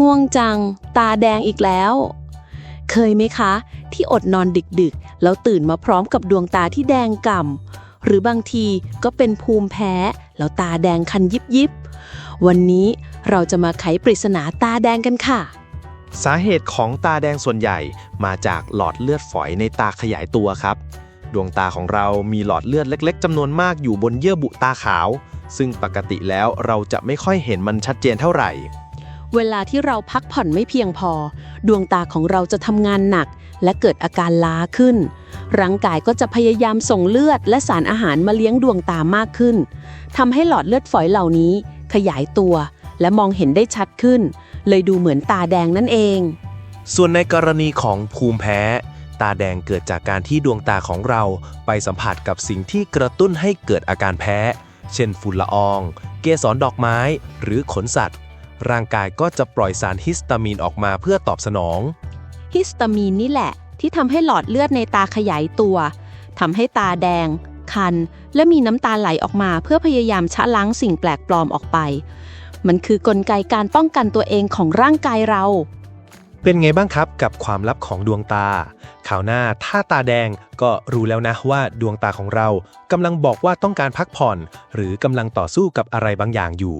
ง่วงจัง ตาแดงอีกแล้ว เคยไหมคะ ที่อดนอนดึกๆ แล้วตื่นมาพร้อมกับดวงตาที่แดงก่ำหรือบางทีก็เป็นภูมิแพ้ แล้วตาแดงคันยิบยิบวันนี้เราจะมาไขปริศนาตาแดงกันค่ะ สาเหตุของตาแดงส่วนใหญ่มาจากหลอดเลือดฝอยในตาขยายตัวครับ ดวงตาของเรามีหลอดเลือดเล็ก ๆจำนวนมากอยู่บนเยื่อบุตาขาว ซึ่งปกติแล้วเราจะไม่ค่อยเห็นมันชัดเจนเท่าไหร่ เวลาที่เราพักผ่อนไม่เพียงพอ ดวงตาของเราจะทำงานหนัก และเกิดอาการล้าขึ้น ร่างกายก็จะพยายามส่งเลือดและสารอาหารมาเลี้ยงดวงตามากขึ้นทำให้หลอดเลือดฝอยเหล่านี้ ขยายตัว และมองเห็นได้ชัดขึ้น เลยดูเหมือนตาแดงนั่นเอง ส่วนในกรณีของภูมิแพ้ ตาแดงเกิดจากการที่ดวงตาของเราไปสัมผัสกับสิ่งที่กระตุ้นให้เกิดอาการแพ้ เช่นฝุ่นละออง เกสรดอกไม้ หรือขนสัตว์ ร่างกายก็จะปล่อยสารฮิสตามีนออกมาเพื่อตอบสนอง ฮิสตามีนนี่แหละ ที่ทำให้หลอดเลือดในตาขยายตัวทำให้ตาแดง คัน และมีน้ำตาไหลออกมาเพื่อพยายามชะล้างสิ่งแปลกปลอมออกไป มันคือกลไกการป้องกันตัวเองของร่างกายเรา เป็นไงบ้างครับกับความลับของดวงตาข่าวหน้าถ้าตาแดงก็รู้แล้วนะว่าดวงตาของเรากำลังบอกว่าต้องการพักผ่อน หรือกำลังต่อสู้กับอะไรบางอย่างอยู่